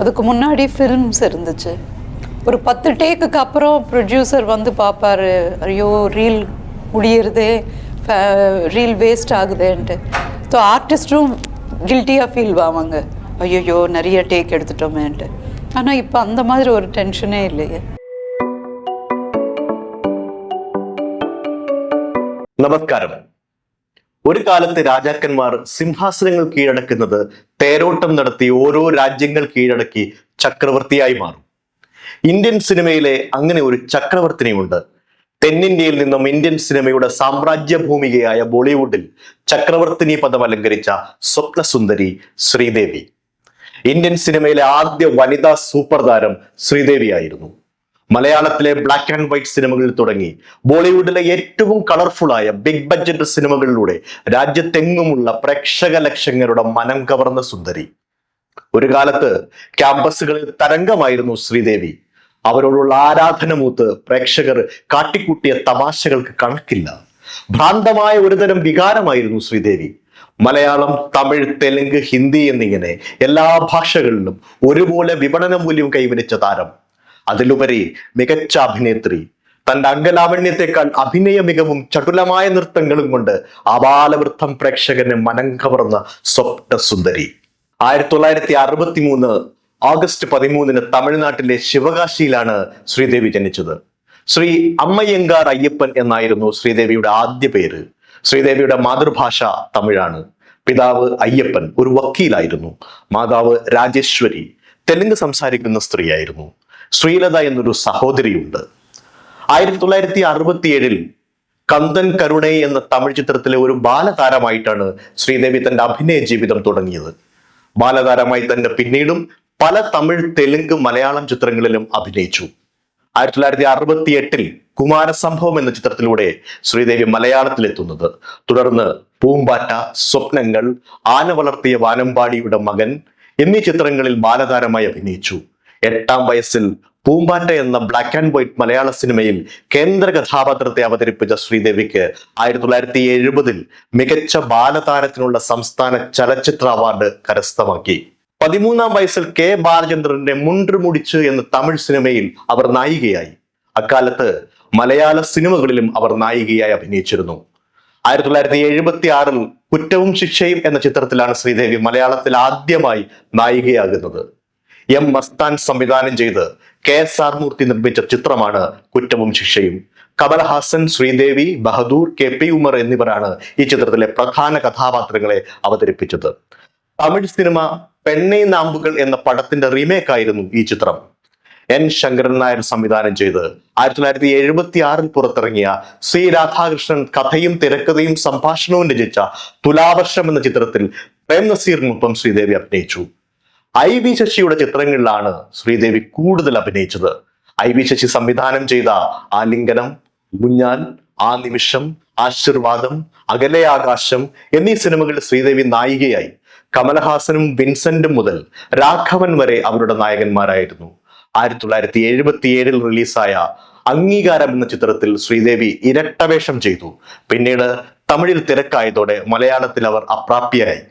அதுக்கு முன்னாடி ஃபிலிம்ஸ் இருந்துச்சு. ஒரு பத்து டேக்குக்கு அப்புறம் ப்ரொடியூசர் வந்து பார்ப்பார் ஐயோ ரீல் முடியறதே ரீல் வேஸ்ட் ஆகுதேன்ட்டு. ஸோ ஆர்டிஸ்ட்டும் கில்ட்டியாக ஃபீல் ஆவாங்க. ஐயோ நிறைய டேக் எடுத்துட்டோமேன்ட்டு. ஆனால் இப்போ அந்த மாதிரி ஒரு டென்ஷனே இல்லையே. நமஸ்காரம். ഒരു കാലത്ത് രാജാക്കന്മാർ സിംഹാസനങ്ങൾ കീഴടക്കുന്നത് തേരോട്ടം നടത്തി ഓരോ രാജ്യങ്ങൾ കീഴടക്കി ചക്രവർത്തിയായി മാറും. ഇന്ത്യൻ സിനിമയിലെ അങ്ങനെ ഒരു ചക്രവർത്തിനിയുണ്ട്. തെന്നിന്ത്യയിൽ നിന്നും ഇന്ത്യൻ സിനിമയുടെ സാമ്രാജ്യ ഭൂമികയായ ബോളിവുഡിൽ ചക്രവർത്തിനി പദം അലങ്കരിച്ച സ്വപ്നസുന്ദരി ശ്രീദേവി. ഇന്ത്യൻ സിനിമയിലെ ആദ്യ വനിതാ സൂപ്പർ താരം ശ്രീദേവിയായിരുന്നു. മലയാളത്തിലെ ബ്ലാക്ക് ആൻഡ് വൈറ്റ് സിനിമകളിൽ തുടങ്ങി. ബോളിവുഡിലെ ഏറ്റവും കളർഫുൾ ആയ ബിഗ് ബഡ്ജറ്റ് സിനിമകളിലൂടെ രാജ്യത്തെങ്ങുമുള്ള പ്രേക്ഷക ലക്ഷ്യങ്ങളുടെ മനം കവർന്ന സുന്ദരി. ഒരു കാലത്ത് ക്യാമ്പസുകളിൽ തരംഗമായിരുന്നു ശ്രീദേവി. അവരോടുള്ള ആരാധന മൂത്ത് പ്രേക്ഷകർ കാട്ടിക്കൂട്ടിയ തമാശകൾക്ക് കണക്കില്ല. ഭ്രാന്തമായ ഒരുതരം വികാരമായിരുന്നു ശ്രീദേവി. മലയാളം തമിഴ് തെലുങ്ക് ഹിന്ദി എന്നിങ്ങനെ എല്ലാ ഭാഷകളിലും ഒരുപോലെ വിപണന മൂല്യം കൈവരിച്ച താരം. അതിലുപരി മികച്ച അഭിനേത്രി തന്റെ അംഗലാവണ്യത്തെക്കാൾ അഭിനയ മികവും ചടുലമായ നൃത്തങ്ങളും കൊണ്ട് അപാലവൃദ്ധം പ്രേക്ഷകന് മനം കവർന്ന സ്വപ്ന സുന്ദരി. ആയിരത്തി തൊള്ളായിരത്തി അറുപത്തി മൂന്ന് ഓഗസ്റ്റ് പതിമൂന്നിന് തമിഴ്നാട്ടിലെ ശിവകാശിയിലാണ് ശ്രീദേവി ജനിച്ചത്. ശ്രീ അമ്മയ്യങ്കാർ അയ്യപ്പൻ എന്നായിരുന്നു ശ്രീദേവിയുടെ ആദ്യ പേര്. ശ്രീദേവിയുടെ മാതൃഭാഷ തമിഴാണ്. പിതാവ് അയ്യപ്പൻ ഒരു വക്കീലായിരുന്നു. മാതാവ് രാജേശ്വരി തെലുങ്ക് സംസാരിക്കുന്ന സ്ത്രീയായിരുന്നു. ശ്രീലത എന്നൊരു സഹോദരിയുണ്ട്. ആയിരത്തി തൊള്ളായിരത്തി അറുപത്തി ഏഴിൽ കന്ദൻ കരുണൈ എന്ന തമിഴ് ചിത്രത്തിലെ ഒരു ബാലതാരമായിട്ടാണ് ശ്രീദേവി തന്റെ അഭിനയ ജീവിതം തുടങ്ങിയത്. ബാലതാരമായി തന്നെ പിന്നീടും പല തമിഴ് തെലുങ്ക് മലയാളം ചിത്രങ്ങളിലും അഭിനയിച്ചു. ആയിരത്തി തൊള്ളായിരത്തി അറുപത്തി എട്ടിൽ കുമാരസംഭവം എന്ന ചിത്രത്തിലൂടെ ശ്രീദേവി മലയാളത്തിലെത്തുന്നത്. തുടർന്ന് പൂമ്പാറ്റ സ്വപ്നങ്ങൾ ആന വളർത്തിയ വാനമ്പാടിയുടെ മകൻ എന്നീ ചിത്രങ്ങളിൽ ബാലതാരമായി അഭിനയിച്ചു. എട്ടാം വയസ്സിൽ പൂമ്പാറ്റ എന്ന ബ്ലാക്ക് ആൻഡ് വൈറ്റ് മലയാള സിനിമയിൽ കേന്ദ്ര കഥാപാത്രത്തെ അവതരിപ്പിച്ച ശ്രീദേവിക്ക് ആയിരത്തി തൊള്ളായിരത്തി എഴുപതിൽ മികച്ച ബാലതാരത്തിനുള്ള സംസ്ഥാന ചലച്ചിത്ര അവാർഡ് കരസ്ഥമാക്കി. പതിമൂന്നാം വയസ്സിൽ കെ ബാലചന്ദ്രന്റെ മുണ്ടുമുടിച്ച് എന്ന തമിഴ് സിനിമയിൽ അവർ നായികയായി. അക്കാലത്ത് മലയാള സിനിമകളിലും അവർ നായികയായി അഭിനയിച്ചിരുന്നു. ആയിരത്തി തൊള്ളായിരത്തി എഴുപത്തി ആറിൽ കുറ്റവും ശിക്ഷയും എന്ന ചിത്രത്തിലാണ് ശ്രീദേവി മലയാളത്തിൽ ആദ്യമായി നായികയാകുന്നത്. എം മസ്താൻ സംവിധാനം ചെയ്ത് കെ എസ് ആർ മൂർത്തി നിർമ്മിച്ച ചിത്രമാണ് കുറ്റവും ശിക്ഷയും. കമൽഹാസൻ ശ്രീദേവി ബഹദൂർ കെ പി ഉമർ എന്നിവരാണ് ഈ ചിത്രത്തിലെ പ്രധാന കഥാപാത്രങ്ങളെ അവതരിപ്പിച്ചത്. തമിഴ് സിനിമ പെണ്ണെ നാമ്പുകൾ എന്ന പടത്തിന്റെ റീമേക്ക് ആയിരുന്നു ഈ ചിത്രം. എൻ ശങ്കരൻ നായർ സംവിധാനം ചെയ്ത് ആയിരത്തി തൊള്ളായിരത്തി എഴുപത്തി ആറിൽ പുറത്തിറങ്ങിയ സി രാധാകൃഷ്ണൻ കഥയും തിരക്കഥയും സംഭാഷണവും രചിച്ച തുലാവർഷം എന്ന ചിത്രത്തിൽ പ്രേം നസീറിനൊപ്പം ശ്രീദേവി അഭിനയിച്ചു. ഐ വി ശശിയുടെ ചിത്രങ്ങളിലാണ് ശ്രീദേവി കൂടുതൽ അഭിനയിച്ചത്. ഐ വി ശശി സംവിധാനം ചെയ്ത ആലിംഗനം മുഞ്ഞാൽ ആ നിമിഷം ആശീർവാദം അകലെ ആകാശം എന്നീ സിനിമകളിൽ ശ്രീദേവി നായികയായി. കമലഹാസനും വിൻസെന്റും മുതൽ രാഘവൻ വരെ അവരുടെ നായകന്മാരായിരുന്നു. ആയിരത്തി തൊള്ളായിരത്തി എഴുപത്തി ഏഴിൽ റിലീസായ അംഗീകാരം എന്ന ചിത്രത്തിൽ ശ്രീദേവി ഇരട്ടവേഷം ചെയ്തു. പിന്നീട് തമിഴിൽ തിരക്കായതോടെ മലയാളത്തിൽ അവർ അപ്രാപ്യരായി.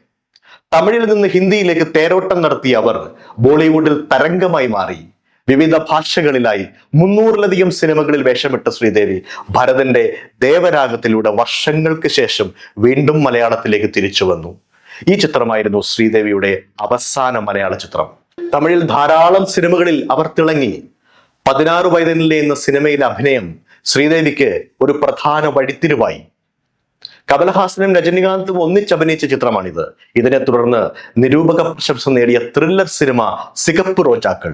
തമിഴിൽ നിന്ന് ഹിന്ദിയിലേക്ക് തേരോട്ടം നടത്തിയ അവർ ബോളിവുഡിൽ തരംഗമായി മാറി. വിവിധ ഭാഷകളിലായി മുന്നൂറിലധികം സിനിമകളിൽ വേഷമിട്ട ശ്രീദേവി ഭരതന്റെ ദേവരാഗത്തിലൂടെ വർഷങ്ങൾക്ക് ശേഷം വീണ്ടും മലയാളത്തിലേക്ക് തിരിച്ചു വന്നു. ഈ ചിത്രമായിരുന്നു ശ്രീദേവിയുടെ അവസാന മലയാള ചിത്രം. തമിഴിൽ ധാരാളം സിനിമകളിൽ അവർ തിളങ്ങി. പതിനാറ് വയതിനിലെ എന്ന സിനിമയിലെ അഭിനയം ശ്രീദേവിക്ക് ഒരു പ്രധാന വഴിത്തിരിവായി. കമൽഹാസനും രജനികാന്തും ഒന്നിച്ചഭിനയിച്ച ചിത്രമാണിത്. ഇതിനെ തുടർന്ന് നിരൂപക പ്രശംസ നേടിയ ത്രില്ലർ സിനിമ സികപ്പ് റോജാക്കൾ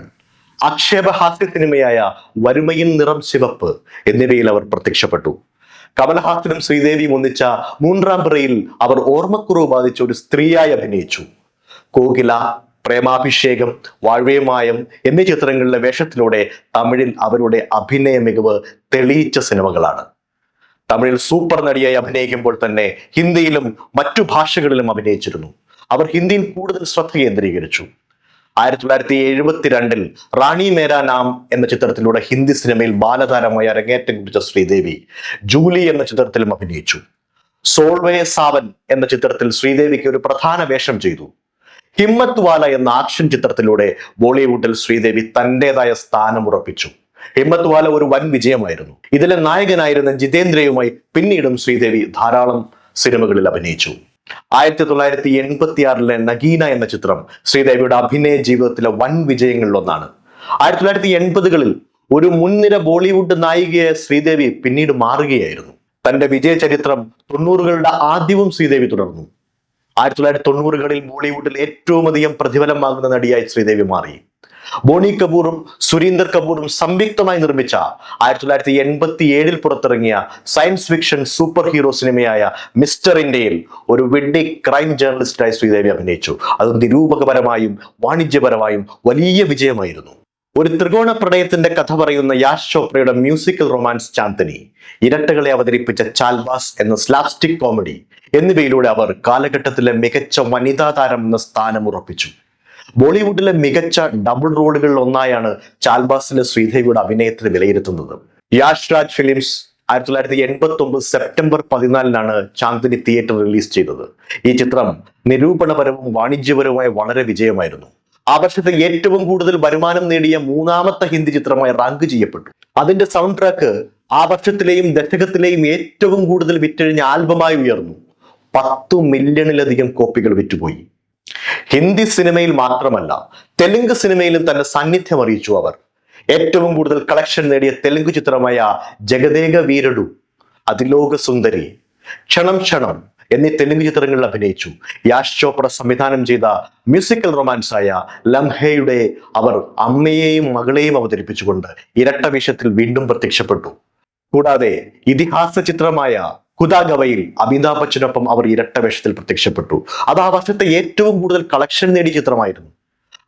ആക്ഷേപഹാസ്യ സിനിമയായ വരുമയിൻ നിറം ശിവപ്പ് എന്നിവയിൽ അവർ പ്രത്യക്ഷപ്പെട്ടു. കമൽഹാസനും ശ്രീദേവിയും ഒന്നിച്ച മൂന്നാം പിറയിൽ അവർ ഓർമ്മക്കുറവ് ബാധിച്ച ഒരു സ്ത്രീയായി അഭിനയിച്ചു. കോകില പ്രേമാഭിഷേകം വാഴ്വേമായം എന്നീ ചിത്രങ്ങളിലെ വേഷത്തിലൂടെ തമിഴിൽ അവരുടെ അഭിനയ മികവ് തെളിയിച്ച സിനിമകളാണ്. തമിഴിൽ സൂപ്പർ നടിയായി അഭിനയിക്കുമ്പോൾ തന്നെ ഹിന്ദിയിലും മറ്റു ഭാഷകളിലും അഭിനയിച്ചിരുന്നു. അവർ ഹിന്ദിയിൽ കൂടുതൽ ശ്രദ്ധ കേന്ദ്രീകരിച്ചു. ആയിരത്തി തൊള്ളായിരത്തി എഴുപത്തിരണ്ടിൽ റാണി മേരാ നാം എന്ന ചിത്രത്തിലൂടെ ഹിന്ദി സിനിമയിൽ ബാലതാരമായി അരങ്ങേറ്റം കുറിച്ച ശ്രീദേവി ജൂലി എന്ന ചിത്രത്തിലും അഭിനയിച്ചു. സോൾവേ സാവൻ എന്ന ചിത്രത്തിൽ ശ്രീദേവിക്ക് ഒരു പ്രധാന വേഷം ചെയ്തു. ഹിമ്മത്ത് വാല എന്ന ആക്ഷൻ ചിത്രത്തിലൂടെ ബോളിവുഡിൽ ശ്രീദേവി തന്റേതായ സ്ഥാനം ഉറപ്പിച്ചു. ഹിമ്മത്ത് വാല ഒരു വൻ വിജയമായിരുന്നു. ഇതിലെ നായകനായിരുന്ന ജിതേന്ദ്രയുമായി പിന്നീടും ശ്രീദേവി ധാരാളം സിനിമകളിൽ അഭിനയിച്ചു. ആയിരത്തി തൊള്ളായിരത്തി എൺപത്തി ആറിലെ നഗീന എന്ന ചിത്രം ശ്രീദേവിയുടെ അഭിനയ ജീവിതത്തിലെ വൻ വിജയങ്ങളിലൊന്നാണ്. ആയിരത്തി തൊള്ളായിരത്തി എൺപതുകളിൽ ഒരു മുൻനിര ബോളിവുഡ് നായികയെ ശ്രീദേവി പിന്നീട് മാറുകയായിരുന്നു. തന്റെ വിജയ ചരിത്രം തൊണ്ണൂറുകളുടെ ആദ്യവും ശ്രീദേവി തുടർന്നു. ആയിരത്തി തൊള്ളായിരത്തി തൊണ്ണൂറുകളിൽ ബോളിവുഡിൽ ഏറ്റവും അധികം പ്രതിഫലം വാങ്ങുന്ന നടിയായി ശ്രീദേവി മാറി. ബോണി കപൂറും സുരീന്ദർ കപൂറും സംയുക്തമായി നിർമ്മിച്ച ആയിരത്തി തൊള്ളായിരത്തി എൺപത്തി ഏഴിൽ പുറത്തിറങ്ങിയ സയൻസ് ഫിക്ഷൻ സൂപ്പർ ഹീറോ സിനിമയായ മിസ്റ്റർ ഇന്ത്യയിൽ ഒരു വിഡ്ഡി ക്രൈം ജേർണലിസ്റ്റായി ശ്രീദേവി അഭിനയിച്ചു. അത് നിരൂപകപരമായും വാണിജ്യപരമായും വലിയ വിജയമായിരുന്നു. ഒരു ത്രികോണ പ്രണയത്തിന്റെ കഥ പറയുന്ന യാഷ് ചോപ്രയുടെ മ്യൂസിക്കൽ റൊമാൻസ് ചാന്തനി ഇരട്ടകളെ അവതരിപ്പിച്ച ചാൽവാസ് എന്ന സ്ലാപ്സ്റ്റിക് കോമഡി എന്നിവയിലൂടെ അവർ കാലഘട്ടത്തിലെ മികച്ച വനിതാ താരം എന്ന സ്ഥാനം ഉറപ്പിച്ചു. ബോളിവുഡിലെ മികച്ച ഡബിൾ റോളുകളിൽ ഒന്നായാണ് ചാൽബാസിലെ ശ്രീദേവിയുടെ അഭിനയത്തിന് വിലയിരുത്തുന്നത്. യാഷ് രാജ് ഫിലിംസ് ആയിരത്തി തൊള്ളായിരത്തി എൺപത്തി ഒമ്പത് സെപ്റ്റംബർ പതിനാലിനാണ് ചാന്ദിനി തിയേറ്റർ റിലീസ് ചെയ്തത്. ഈ ചിത്രം നിരൂപണപരവും വാണിജ്യപരവുമായി വളരെ വിജയമായിരുന്നു. ആ വർഷത്തെ ഏറ്റവും കൂടുതൽ വരുമാനം നേടിയ മൂന്നാമത്തെ ഹിന്ദി ചിത്രമായി റാങ്ക് ചെയ്യപ്പെട്ടു. അതിന്റെ സൗണ്ട് ട്രാക്ക് ആ വർഷത്തിലെയും ദശകത്തിലെയും ഏറ്റവും കൂടുതൽ വിറ്റഴിഞ്ഞ ആൽബമായി ഉയർന്നു. പത്തു മില്യണിലധികം കോപ്പികൾ വിറ്റുപോയി. ഹിന്ദി സിനിമയിൽ മാത്രമല്ല തെലുങ്ക് സിനിമയിലും തന്റെ സാന്നിധ്യം അറിയിച്ചു അവർ. ഏറ്റവും കൂടുതൽ കളക്ഷൻ നേടിയ തെലുങ്ക് ചിത്രമായ ജഗദേക വീരടു അതിലോക സുന്ദരി ക്ഷണം ക്ഷണം എന്നീ തെലുങ്ക് ചിത്രങ്ങളിൽ അഭിനയിച്ചു. യാഷ് ചോപ്ര സംവിധാനം ചെയ്ത മ്യൂസിക്കൽ റൊമാൻസ് ആയ ലംഹയുടെ അവർ അമ്മയെയും മകളെയും അവതരിപ്പിച്ചുകൊണ്ട് ഇരട്ട വേഷത്തിൽ വീണ്ടും പ്രത്യക്ഷപ്പെട്ടു. കൂടാതെ ഇതിഹാസ ചിത്രമായ കുതാഗവയിൽ അമിതാഭ് ബച്ചനൊപ്പം അവർ ഇരട്ട വേഷത്തിൽ പ്രത്യക്ഷപ്പെട്ടു. അത് ആ വർഷത്തെ ഏറ്റവും കൂടുതൽ കളക്ഷൻ നേടിയ ചിത്രമായിരുന്നു.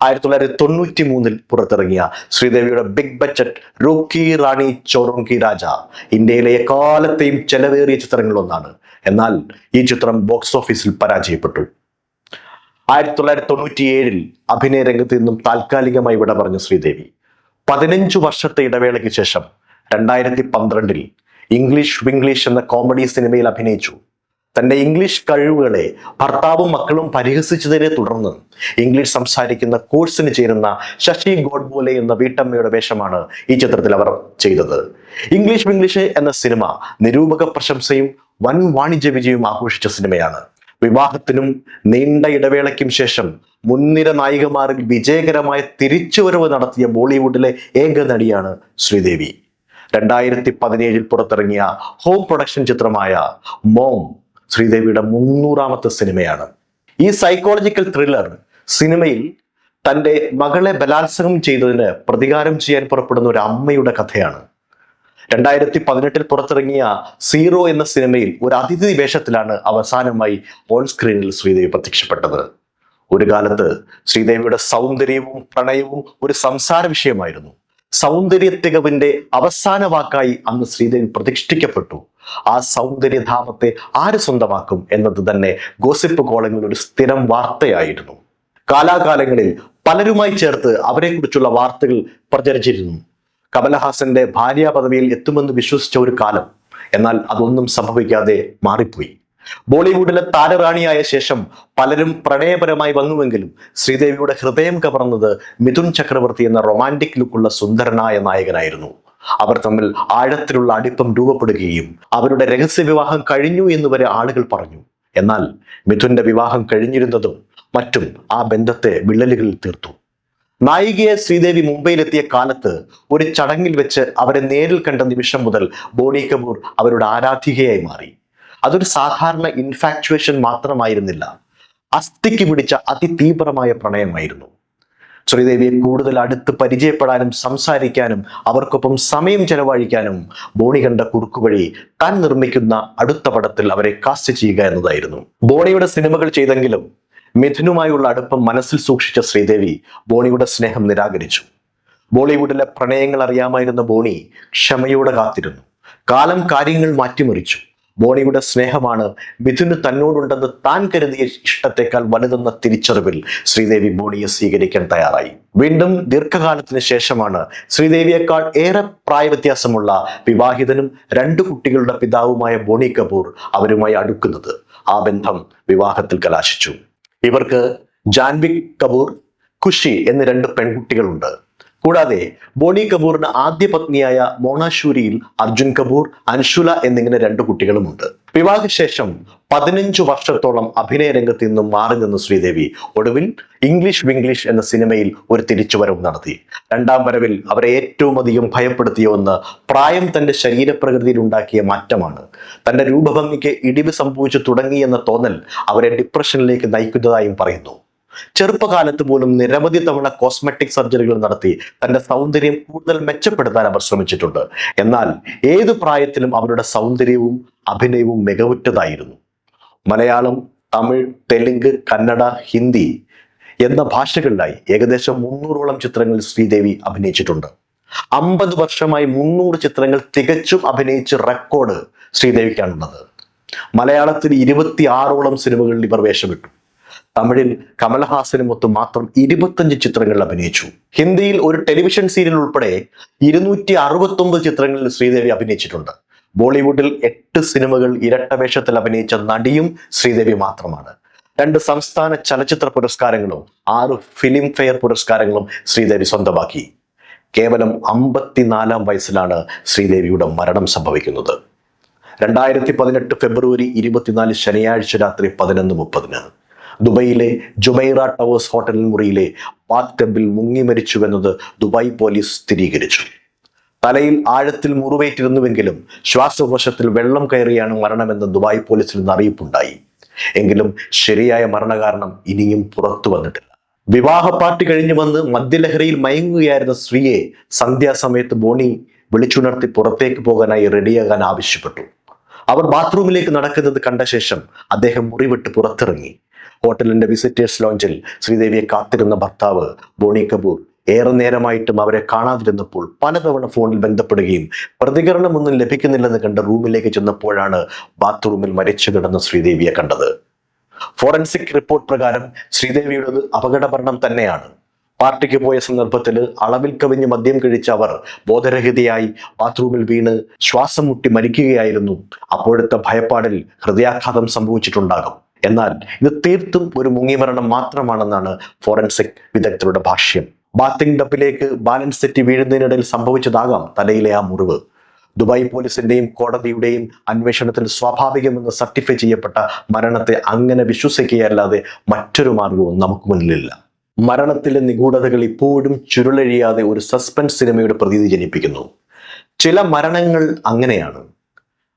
ആയിരത്തി തൊള്ളായിരത്തി തൊണ്ണൂറ്റി മൂന്നിൽ പുറത്തിറങ്ങിയ ശ്രീദേവിയുടെ big budget rookie Rani Choron Ka Raja ഇന്ത്യയിലെ എക്കാലത്തെയും ചെലവേറിയ ചിത്രങ്ങളിലൊന്നാണ്. എന്നാൽ ഈ ചിത്രം ബോക്സ് ഓഫീസിൽ പരാജയപ്പെട്ടു. ആയിരത്തി തൊള്ളായിരത്തി തൊണ്ണൂറ്റി ഏഴിൽ അഭിനയ രംഗത്ത് നിന്നും താൽക്കാലികമായി വിട പറഞ്ഞു ശ്രീദേവി. പതിനഞ്ചു വർഷത്തെ ഇടവേളയ്ക്ക് ശേഷം രണ്ടായിരത്തി പന്ത്രണ്ടിൽ ഇംഗ്ലീഷ് വിംഗ്ലീഷ് എന്ന കോമഡി സിനിമയിൽ അഭിനയിച്ചു. തന്റെ ഇംഗ്ലീഷ് കഴിവുകളെ ഭർത്താവും മക്കളും പരിഹസിച്ചതിനെ തുടർന്ന് ഇംഗ്ലീഷ് സംസാരിക്കുന്ന കോഴ്സിന് ചേരുന്ന ശശി ഗോഡ്ബോലെ എന്ന വീട്ടമ്മയുടെ വേഷമാണ് ഈ ചിത്രത്തിൽ അവർ ചെയ്തത്. ഇംഗ്ലീഷ് വിംഗ്ലീഷ് എന്ന സിനിമ നിരൂപക പ്രശംസയും വൻ വാണിജ്യ വിജയവും ആഘോഷിച്ച സിനിമയാണ്. വിവാഹത്തിനും നീണ്ട ഇടവേളയ്ക്കും ശേഷം മുൻനിര നായികമാരിൽ വിജയകരമായ തിരിച്ചുവരവ് നടത്തിയ ബോളിവുഡിലെ ഏക നടിയാണ് ശ്രീദേവി. രണ്ടായിരത്തി പതിനേഴിൽ പുറത്തിറങ്ങിയ ഹോം പ്രൊഡക്ഷൻ ചിത്രമായ മോം ശ്രീദേവിയുടെ മുന്നൂറാമത്തെ സിനിമയാണ്. ഈ സൈക്കോളജിക്കൽ ത്രില്ലർ സിനിമയിൽ തന്റെ മകളെ ബലാത്സംഗം ചെയ്തതിന് പ്രതികാരം ചെയ്യാൻ പുറപ്പെടുന്ന ഒരു അമ്മയുടെ കഥയാണ്. രണ്ടായിരത്തി പതിനെട്ടിൽ പുറത്തിറങ്ങിയ സീറോ എന്ന സിനിമയിൽ ഒരു അതിഥി വേഷത്തിലാണ് അവസാനമായി ഓൺ സ്ക്രീനിൽ ശ്രീദേവി പ്രത്യക്ഷപ്പെട്ടത്. ഒരു കാലത്ത് ശ്രീദേവിയുടെ സൗന്ദര്യവും പ്രണയവും ഒരു സംസാര വിഷയമായിരുന്നു. സൗന്ദര്യ തികവിന്റെ അവസാന വാക്കായി അന്ന് ശ്രീദേവി പ്രതിഷ്ഠിക്കപ്പെട്ടു. ആ സൗന്ദര്യധാമത്തെ ആര് സ്വന്തമാക്കും എന്നത് തന്നെ ഗോസിപ്പ് കോളങ്ങളിൽ ഒരു സ്ഥിരം വാർത്തയായിരുന്നു. കാലാകാലങ്ങളിൽ പലരുമായി ചേർത്ത് അവരെക്കുറിച്ചുള്ള വാർത്തകൾ പ്രചരിച്ചിരുന്നു. കമലഹാസന്റെ ഭാര്യാ പദവിയിൽ എത്തുമെന്ന് വിശ്വസിച്ച ഒരു കാലം എന്നാൽ അതൊന്നും സംഭവിക്കാതെ മാറിപ്പോയി. ബോളിവുഡിലെ താരറാണിയായ ശേഷം പലരും പ്രണയപരമായി വന്നുവെങ്കിലും ശ്രീദേവിയുടെ ഹൃദയം കവർന്നത് മിഥുൻ ചക്രവർത്തി എന്ന റൊമാന്റിക് ലുക്കുള്ള സുന്ദരനായ നായകനായിരുന്നു. അവർ തമ്മിൽ ആഴത്തിലുള്ള അടുപ്പം രൂപപ്പെടുകയും അവരുടെ രഹസ്യ വിവാഹം കഴിഞ്ഞു എന്ന് വരെ ആളുകൾ പറഞ്ഞു. എന്നാൽ മിഥുന്റെ വിവാഹം കഴിഞ്ഞിരുന്നതും മറ്റും ആ ബന്ധത്തെ വിള്ളലുകളിൽ തീർത്തു. നായികയെ ശ്രീദേവി മുംബൈയിലെത്തിയ കാലത്ത് ഒരു ചടങ്ങിൽ വെച്ച് അവരെ നേരിൽ കണ്ട നിമിഷം മുതൽ ബോണി കപൂർ അവരുടെ ആരാധികയായി മാറി. അതൊരു സാധാരണ ഇൻഫാക്ച്വേഷൻ മാത്രമായിരുന്നില്ല. അസ്ഥിക്ക് പിടിച്ച അതിതീവ്രമായ പ്രണയമായിരുന്നു. ശ്രീദേവിയെ കൂടുതൽ അടുത്ത് പരിചയപ്പെടാനും സംസാരിക്കാനും അവർക്കൊപ്പം സമയം ചെലവഴിക്കാനും ബോണി കണ്ട കുറുക്കു വഴി താൻ നിർമ്മിക്കുന്ന അടുത്ത പടത്തിൽ അവരെ കാസ്റ്റ് ചെയ്യുക എന്നതായിരുന്നു. ബോണിയുടെ സിനിമകൾ ചെയ്തെങ്കിലും മിഥുനുമായുള്ള അടുപ്പം മനസ്സിൽ സൂക്ഷിച്ച ശ്രീദേവി ബോണിയുടെ സ്നേഹം നിരാകരിച്ചു. ബോളിവുഡിലെ പ്രണയങ്ങൾ അറിയാമായിരുന്ന ബോണി ക്ഷമയോടെ കാത്തിരുന്നു. കാലം കാര്യങ്ങൾ മാറ്റിമറിച്ചു. ബോണിയുടെ സ്നേഹമാണ് മിഥുന് തന്നോടുണ്ടെന്ന് താൻ കരുതിയ ഇഷ്ടത്തെക്കാൾ വലുതെന്ന തിരിച്ചറിവിൽ ശ്രീദേവി ബോണിയെ സ്വീകരിക്കാൻ തയ്യാറായി. വീണ്ടും ദീർഘകാലത്തിന് ശേഷമാണ് ശ്രീദേവിയേക്കാൾ ഏറെ പ്രായവ്യത്യാസമുള്ള വിവാഹിതനും രണ്ടു കുട്ടികളുടെ പിതാവുമായ ബോണി കപൂർ അവരുമായി അടുക്കുന്നത്. ആ ബന്ധം വിവാഹത്തിൽ കലാശിച്ചു. ഇവർക്ക് ജാൻവി കപൂർ ഖുഷി എന്ന രണ്ട് പെൺകുട്ടികളുണ്ട്. കൂടാതെ ബോണി കപൂറിന് ആദ്യ പത്നിയായ മോണാശൂരിയിൽ അർജുൻ കപൂർ അൻഷുല എന്നിങ്ങനെ രണ്ട് കുട്ടികളുമുണ്ട്. വിവാഹശേഷം പതിനഞ്ചു വർഷത്തോളം അഭിനയ രംഗത്ത് നിന്നും മാറി നിന്ന ശ്രീദേവി ഒടുവിൽ ഇംഗ്ലീഷ് വിംഗ്ലീഷ് എന്ന സിനിമയിൽ ഒരു തിരിച്ചുവരവ് നടത്തി. രണ്ടാം വരവിൽ അവരെ ഏറ്റവും അധികം ഭയപ്പെടുത്തിയ ഒന്ന് പ്രായം തന്റെ ശരീരപ്രകൃതിയിൽ ഉണ്ടാക്കിയ മാറ്റമാണ്. തന്റെ രൂപഭംഗിക്ക് ഇടിവ് സംഭവിച്ചു തുടങ്ങി എന്ന തോന്നൽ അവരെ ഡിപ്രഷനിലേക്ക് നയിക്കുന്നതായും പറയുന്നു. ചെറുപ്പകാലത്ത് പോലും നിരവധി തവണ കോസ്മെറ്റിക് സർജറികൾ നടത്തി തന്റെ സൗന്ദര്യം കൂടുതൽ മെച്ചപ്പെടുത്താൻ അവർ ശ്രമിച്ചിട്ടുണ്ട്. എന്നാൽ ഏതു പ്രായത്തിലും അവരുടെ സൗന്ദര്യവും അഭിനയവും മികവുറ്റതായിരുന്നു. മലയാളം തമിഴ് തെലുങ്ക് കന്നഡ ഹിന്ദി എന്ന ഭാഷകളിലായി ഏകദേശം മുന്നൂറോളം ചിത്രങ്ങളിൽ ശ്രീദേവി അഭിനയിച്ചിട്ടുണ്ട്. അമ്പത് വർഷമായി മുന്നൂറ് ചിത്രങ്ങൾ തികച്ചും അഭിനയിച്ച് റെക്കോർഡ് ശ്രീദേവിക്കാണുള്ളത്. മലയാളത്തിൽ ഇരുപത്തി ആറോളം സിനിമകളിൽ ഇവർ വേഷമിട്ടു. തമിഴിൽ കമലഹാസനുമൊത്ത് മാത്രം ഇരുപത്തഞ്ച് ചിത്രങ്ങളിൽ അഭിനയിച്ചു. ഹിന്ദിയിൽ ഒരു ടെലിവിഷൻ സീരിയൽ ഉൾപ്പെടെ ഇരുന്നൂറ്റി അറുപത്തി ഒമ്പത് ചിത്രങ്ങളിൽ ശ്രീദേവി അഭിനയിച്ചിട്ടുണ്ട്. ബോളിവുഡിൽ എട്ട് സിനിമകൾ ഇരട്ടവേഷത്തിൽ അഭിനയിച്ച നടിയും ശ്രീദേവി മാത്രമാണ്. രണ്ട് സംസ്ഥാന ചലച്ചിത്ര പുരസ്കാരങ്ങളും ആറ് ഫിലിം ഫെയർ പുരസ്കാരങ്ങളും ശ്രീദേവി സ്വന്തമാക്കി. കേവലം അമ്പത്തിനാലാം വയസ്സിലാണ് ശ്രീദേവിയുടെ മരണം സംഭവിക്കുന്നത്. രണ്ടായിരത്തി പതിനെട്ട് ഫെബ്രുവരി ഇരുപത്തിനാല് ശനിയാഴ്ച രാത്രി പതിനൊന്ന് മുപ്പതിന് ദുബൈയിലെ ജുബൈറ ടവേഴ്സ് ഹോട്ടൽ മുറിയിലെ പാക് ടബിൽ മുങ്ങി മരിച്ചുവെന്നത് ദുബായ് പോലീസ് സ്ഥിരീകരിച്ചു. തലയിൽ ആഴത്തിൽ മുറിവേറ്റിരുന്നുവെങ്കിലും ശ്വാസകോശത്തിൽ വെള്ളം കയറിയാണ് മരണമെന്ന് ദുബായ് പോലീസിൽ നിന്ന് അറിയിപ്പുണ്ടായി. എങ്കിലും ശരിയായ മരണകാരണം ഇനിയും പുറത്തു വന്നിട്ടില്ല. വിവാഹ പാർട്ടി കഴിഞ്ഞു വന്ന് മദ്യലഹരിയിൽ മയങ്ങുകയായിരുന്ന സ്ത്രീയെ സന്ധ്യാസമയത്ത് ബോണി വിളിച്ചുണർത്തി പുറത്തേക്ക് പോകാനായി റെഡിയാകാൻ ആവശ്യപ്പെട്ടു. അവർ ബാത്റൂമിലേക്ക് നടക്കുന്നത് കണ്ട ശേഷം അദ്ദേഹം മുറിവിട്ട് പുറത്തിറങ്ങി. ഹോട്ടലിന്റെ വിസിറ്റേഴ്സ് ലോഞ്ചിൽ ശ്രീദേവിയെ കാത്തിരുന്ന ഭർത്താവ് ബോണി കപൂർ. ഏറെ നേരമായിട്ടും അവരെ കാണാതിരുന്നപ്പോൾ പലതവണ ഫോണിൽ ബന്ധപ്പെടുകയും പ്രതികരണമൊന്നും ലഭിക്കുന്നില്ലെന്ന് കണ്ട് റൂമിലേക്ക് ചെന്നപ്പോഴാണ് ബാത്റൂമിൽ മരിച്ചു കിടന്ന ശ്രീദേവിയെ കണ്ടത്. ഫോറൻസിക് റിപ്പോർട്ട് പ്രകാരം ശ്രീദേവിയുടേത് അപകടമരണം തന്നെയാണ്. പാർട്ടിക്ക് പോയ സന്ദർഭത്തിൽ അളവിൽ കവിഞ്ഞ് മദ്യം കഴിച്ച അവർ ബോധരഹിതയായി ബാത്റൂമിൽ വീണ് ശ്വാസം മുട്ടി മരിക്കുകയായിരുന്നു. അപ്പോഴത്തെ ഭയപ്പാടിൽ ഹൃദയാഘാതം സംഭവിച്ചിട്ടുണ്ടാകും. എന്നാൽ ഇത് തീർത്തും ഒരു മുങ്ങിമരണം മാത്രമാണെന്നാണ് ഫോറൻസിക് വിദഗ്ധരുടെ ഭാഷ്യം. ബാത്തിങ് ഡപ്പിലേക്ക് ബാലൻസ് തെറ്റി വീഴുന്നതിനിടയിൽ സംഭവിച്ചതാകാം തലയിലെ ആ മുറിവ്. ദുബായ് പോലീസിന്റെയും കോടതിയുടെയും അന്വേഷണത്തിൽ സ്വാഭാവികമെന്ന് സർട്ടിഫൈ ചെയ്യപ്പെട്ട മരണത്തെ അങ്ങനെ വിശ്വസിക്കുകയല്ലാതെ മറ്റൊരു മാർഗവും നമുക്ക് മുന്നിലില്ല. മരണത്തിലെ നിഗൂഢതകൾ ഇപ്പോഴും ചുരുളഴിയാതെ ഒരു സസ്പെൻസ് സിനിമയുടെ പ്രതീതി ജനിപ്പിക്കുന്നു. ചില മരണങ്ങൾ അങ്ങനെയാണ്.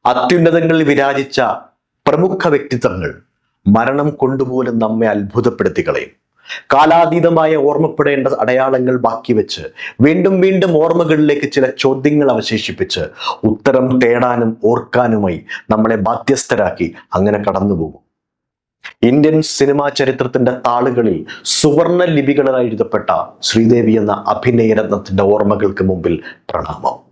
അത്യുന്നതങ്ങളിൽ വിരാജിച്ച പ്രമുഖ വ്യക്തിത്വങ്ങൾ മരണം കൊണ്ടുപോലും നമ്മെ അത്ഭുതപ്പെടുത്തി കളയും. കാലാതീതമായ ഓർമ്മപ്പെടേണ്ട അടയാളങ്ങൾ ബാക്കി വെച്ച് വീണ്ടും വീണ്ടും ഓർമ്മകളിലേക്ക് ചില ചോദ്യങ്ങൾ അവശേഷിപ്പിച്ച് ഉത്തരം തേടാനും ഓർക്കാനുമായി നമ്മളെ ബാധ്യസ്ഥരാക്കി അങ്ങനെ കടന്നുപോകും. ഇന്ത്യൻ സിനിമാ ചരിത്രത്തിന്റെ താളുകളിൽ സുവർണ ലിപികളായി എഴുതപ്പെട്ട ശ്രീദേവി എന്ന അഭിനയ രത്നത്തിന്റെ ഓർമ്മകൾക്ക് മുമ്പിൽ പ്രണാമം.